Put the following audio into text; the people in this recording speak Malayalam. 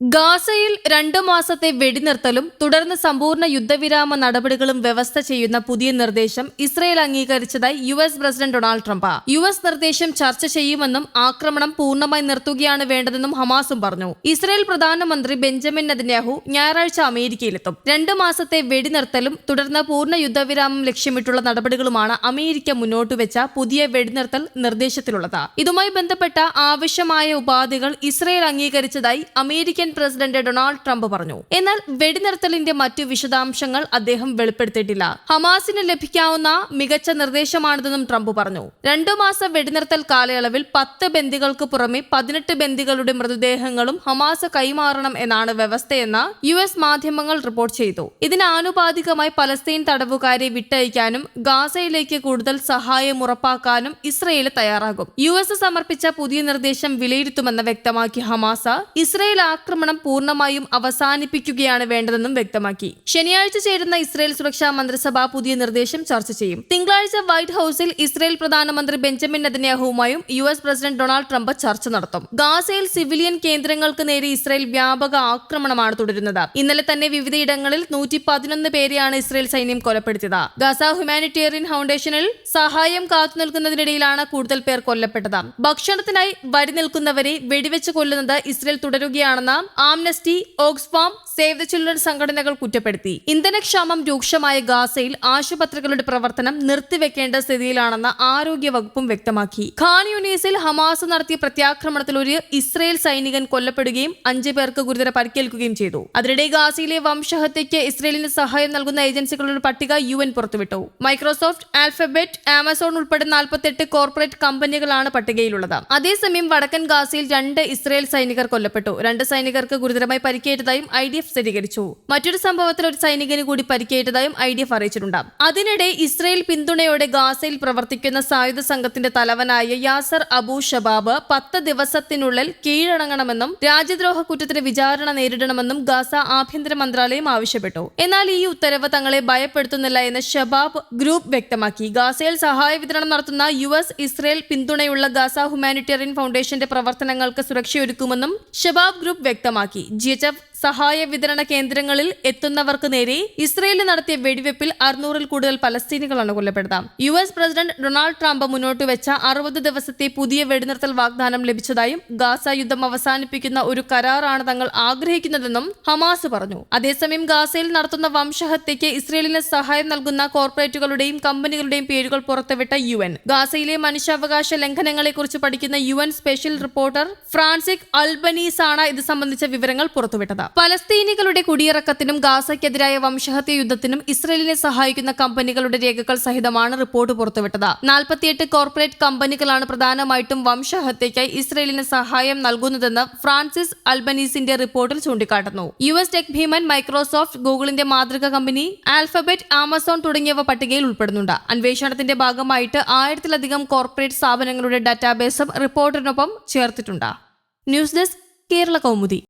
ഗാസയിൽ രണ്ടു മാസത്തെ വെടിനിർത്തലും തുടർന്ന് സമ്പൂർണ യുദ്ധവിരാമ നടപടികളും വ്യവസ്ഥ ചെയ്യുന്ന പുതിയ നിർദ്ദേശം ഇസ്രയേൽ അംഗീകരിച്ചതായി U S president Donald Trump. U S നിർദ്ദേശം ചർച്ച ചെയ്യുമെന്നും ആക്രമണം പൂർണമായി നിർത്തുകയാണ് വേണ്ടതെന്നും ഹമാസും പറഞ്ഞു. ഇസ്രയേൽ പ്രധാനമന്ത്രി ബെഞ്ചമിൻ നെതന്യാഹു ഞായറാഴ്ച അമേരിക്കയിലെത്തും. രണ്ടു മാസത്തെ വെടിനിർത്തലും തുടർന്ന് പൂർണ യുദ്ധവിരാമം ലക്ഷ്യമിട്ടുള്ള നടപടികളുമാണ് അമേരിക്ക മുന്നോട്ട് വെച്ച പുതിയ വെടിനിർത്തൽ നിർദ്ദേശത്തിലുള്ളത്. ഇതുമായി ബന്ധപ്പെട്ട ആവശ്യമായ ഉപാധികൾ ഇസ്രയേൽ അംഗീകരിച്ചതായി അമേരിക്കൻ പ്രസിഡന്റ് ഡൊണാൾഡ് ട്രംപ് പറഞ്ഞു. എന്നാൽ വെടിനിർത്തലിന്റെ മറ്റു വിശദാംശങ്ങൾ അദ്ദേഹം വെളിപ്പെടുത്തിയിട്ടില്ല. ഹമാസിന് ലഭിക്കാവുന്ന മികച്ച നിർദ്ദേശമാണിതെന്നും ട്രംപ് പറഞ്ഞു. രണ്ടു മാസം വെടിനിർത്തൽ കാലയളവിൽ പത്ത് ബന്ദികൾക്ക് പുറമെ പതിനെട്ട് ബന്ദികളുടെ മൃതദേഹങ്ങളും ഹമാസ് കൈമാറണം എന്നാണ് വ്യവസ്ഥയെന്ന് യു എസ് മാധ്യമങ്ങൾ റിപ്പോർട്ട് ചെയ്തു. ഇതിന് ആനുപാതികമായി പലസ്തീൻ തടവുകാരെ വിട്ടയക്കാനും ഗാസയിലേക്ക് കൂടുതൽ സഹായം ഉറപ്പാക്കാനും ഇസ്രയേൽ തയ്യാറാകും. യു എസ് സമർപ്പിച്ച പുതിയ നിർദ്ദേശം വിലയിരുത്തുമെന്ന് വ്യക്തമാക്കി ഹമാസ ഇസ്രയേൽ ആക്രമണം പൂർണമായും അവസാനിപ്പിക്കുകയാണ് വേണ്ടതെന്നും വ്യക്തമാക്കി. ശനിയാഴ്ച ചേരുന്ന ഇസ്രയേൽ സുരക്ഷാ മന്ത്രിസഭ പുതിയ നിർദ്ദേശം ചർച്ച ചെയ്യും. തിങ്കളാഴ്ച വൈറ്റ് ഹൌസിൽ ഇസ്രയേൽ പ്രധാനമന്ത്രി Benjamin നെതന്യാഹുവുമായും U S president Donald Trump ചർച്ച നടത്തും. ഗാസയിൽ സിവിലിയൻ കേന്ദ്രങ്ങൾക്ക് നേരെ ഇസ്രയേൽ വ്യാപക ആക്രമണമാണ് തുടരുന്നത്. ഇന്നലെ തന്നെ വിവിധയിടങ്ങളിൽ നൂറ്റി പതിനൊന്ന് പേരെയാണ് ഇസ്രയേൽ സൈന്യം കൊലപ്പെടുത്തിയത്. ഗസ ഹ്യൂമാനിറ്റേറിയൻ ഫൗണ്ടേഷനിൽ സഹായം കാത്തുനിൽക്കുന്നതിനിടയിലാണ് കൂടുതൽ പേർ കൊല്ലപ്പെട്ടത്. ഭക്ഷണത്തിനായി വരി നിൽക്കുന്നവരെ വെടിവെച്ച് കൊല്ലുന്നത് ഇസ്രയേൽ തുടരുകയാണെന്ന് Amnesty Oxfam save the children സംഘടനകൾ കുറ്റപ്പെടുത്തി. ഇന്ധനക്ഷാമം രൂക്ഷമായ ഗാസയിൽ ആശുപത്രികളുടെ പ്രവർത്തനം നിർത്തിവെക്കേണ്ട സ്ഥിതിയിലാണെന്ന് ആരോഗ്യ വകുപ്പും വ്യക്തമാക്കി. ഖാൻ യൂണീസിൽ ഹമാസ് നടത്തിയ പ്രത്യാക്രമണത്തിൽ ഒരു ഇസ്രയേൽ സൈനികൻ കൊല്ലപ്പെടുകയും അഞ്ചു പേർക്ക് ഗുരുതര പരിക്കേൽക്കുകയും ചെയ്തു. അതിനിടെ ഗാസയിലെ വംശഹത്യയ്ക്ക് ഇസ്രയേലിന് സഹായം നൽകുന്ന ഏജൻസികളുടെ പട്ടിക യു എൻ പുറത്തുവിട്ടു. മൈക്രോസോഫ്റ്റ് ആൽഫബെറ്റ് ആമസോൺ ഉൾപ്പെടെ നാൽപ്പത്തെട്ട് കോർപ്പറേറ്റ് കമ്പനികളാണ് പട്ടികയിലുള്ളത്. അതേസമയം വടക്കൻ ഗാസയിൽ രണ്ട് ഇസ്രയേൽ സൈനികർ കൊല്ലപ്പെട്ടു. രണ്ട് സൈനികർക്ക് ഗുരുതരമായി പരിക്കേറ്റതായും ഐ ഡി എഫ് സ്ഥിരീകരിച്ചു. മറ്റൊരു സംഭവത്തിൽ ഒരു സൈനികന് കൂടി പരിക്കേറ്റതായും ഐ ഡി എഫ് അറിയിച്ചിട്ടുണ്ട്. അതിനിടെ ഇസ്രയേൽ പിന്തുണയോടെ ഗാസയിൽ പ്രവർത്തിക്കുന്ന സായുധ സംഘത്തിന്റെ തലവനായ യാസർ അബു ഷബാബ് പത്ത് ദിവസത്തിനുള്ളിൽ കീഴടങ്ങണമെന്നും രാജ്യദ്രോഹ കുറ്റത്തിന് വിചാരണ നേരിടണമെന്നും ഗാസ ആഭ്യന്തര മന്ത്രാലയം ആവശ്യപ്പെട്ടു. എന്നാൽ ഈ ഉത്തരവ് തങ്ങളെ ഭയപ്പെടുത്തുന്നില്ല എന്ന് ഷബാബ് ഗ്രൂപ്പ് വ്യക്തമാക്കി. ഗാസയിൽ സഹായ വിതരണം നടത്തുന്ന യു എസ് ഇസ്രയേൽ പിന്തുണയുള്ള ഗാസ ഹ്യൂമാനിറ്റേറിയൻ ഫൗണ്ടേഷന്റെ പ്രവർത്തനങ്ങൾക്ക് സുരക്ഷയൊരുക്കുമെന്നും ഷബാബ് ഗ്രൂപ്പ് വ്യക്തമാക്കി. कमा की एफ़ സഹായ വിതരണ കേന്ദ്രങ്ങളിൽ എത്തുന്നവർക്ക് നേരെ ഇസ്രയേലിൽ നടത്തിയ വെടിവെപ്പിൽ അറുന്നൂറിൽ കൂടുതൽ പലസ്തീനികളാണ് കൊല്ലപ്പെട്ടത്. U S president Donald Trump മുന്നോട്ട് വെച്ച അറുപത് ദിവസത്തെ പുതിയ വെടിനിർത്തൽ വാഗ്ദാനം ലഭിച്ചതായും ഗാസ യുദ്ധം അവസാനിപ്പിക്കുന്ന ഒരു കരാറാണ് തങ്ങൾ ആഗ്രഹിക്കുന്നതെന്നും ഹമാസ് പറഞ്ഞു. അതേസമയം ഗാസയിൽ നടത്തുന്ന വംശഹത്യയ്ക്ക് ഇസ്രയേലിന് സഹായം നൽകുന്ന കോർപ്പറേറ്റുകളുടെയും കമ്പനികളുടെയും പേരുകൾ പുറത്തുവിട്ട യു എൻ. ഗാസയിലെ മനുഷ്യാവകാശ ലംഘനങ്ങളെക്കുറിച്ച് പഠിക്കുന്ന U N special reporter Francesca അൽബനീസാണ് ഇത് സംബന്ധിച്ച വിവരങ്ങൾ പുറത്തുവിട്ടത്. പലസ്തീനികളുടെ കുടിയിറക്കത്തിനും ഗാസയ്ക്കെതിരായ വംശഹത്യ യുദ്ധത്തിനും ഇസ്രയേലിനെ സഹായിക്കുന്ന കമ്പനികളുടെ രേഖകൾ സഹിതമാണ് റിപ്പോർട്ട് പുറത്തുവിട്ടത്. നാൽപ്പത്തിയെട്ട് കോർപ്പറേറ്റ് കമ്പനികളാണ് പ്രധാനമായിട്ടും വംശഹത്യയ്ക്കായി ഇസ്രയേലിന് സഹായം നൽകുന്നതെന്ന് ഫ്രാൻസിസ് അൽബനീസിന്റെ റിപ്പോർട്ടിൽ ചൂണ്ടിക്കാട്ടുന്നു. യു എസ് ടെക് ഭീമൻ മൈക്രോസോഫ്റ്റ് ഗൂഗിളിന്റെ മാതൃക കമ്പനി ആൽഫബറ്റ് ആമസോൺ തുടങ്ങിയവ പട്ടികയിൽ ഉൾപ്പെടുന്നുണ്ട്. അന്വേഷണത്തിന്റെ ഭാഗമായിട്ട് ആയിരത്തിലധികം കോർപ്പറേറ്റ് സ്ഥാപനങ്ങളുടെ ഡാറ്റാബേസും റിപ്പോർട്ടിനൊപ്പം ചേർത്തിട്ടുണ്ട്. News desk Kerala Kaumudi.